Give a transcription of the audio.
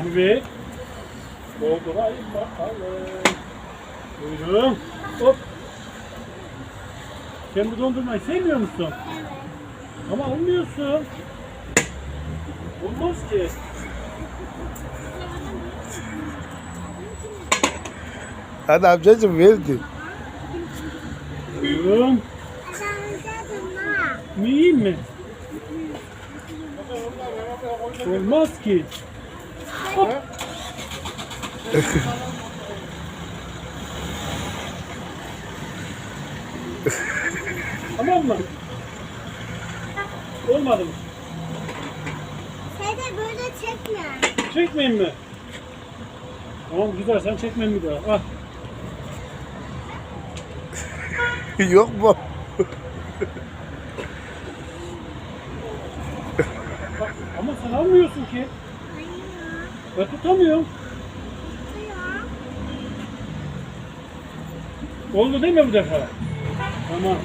Onu bir doldurayım bakalım. Buyurun. Hop. Sen bu dondurmayı sevmiyor musun? Evet. Ama almıyorsun. Olmaz ki. Hadi amcacığım verdi. Buyurun. Adamıza Mi yiyeyim mi? Olmaz ki. Tamam mı? Olmadı mı? Sen de böyle çekme. Çekmeyeyim mi? Tamam güzel sen çekmem bir daha. Ah. Yok mu? Bak, ama sen almıyorsun ki. Ben tutamıyorum. Oldu değil mi bu defa? Tamam.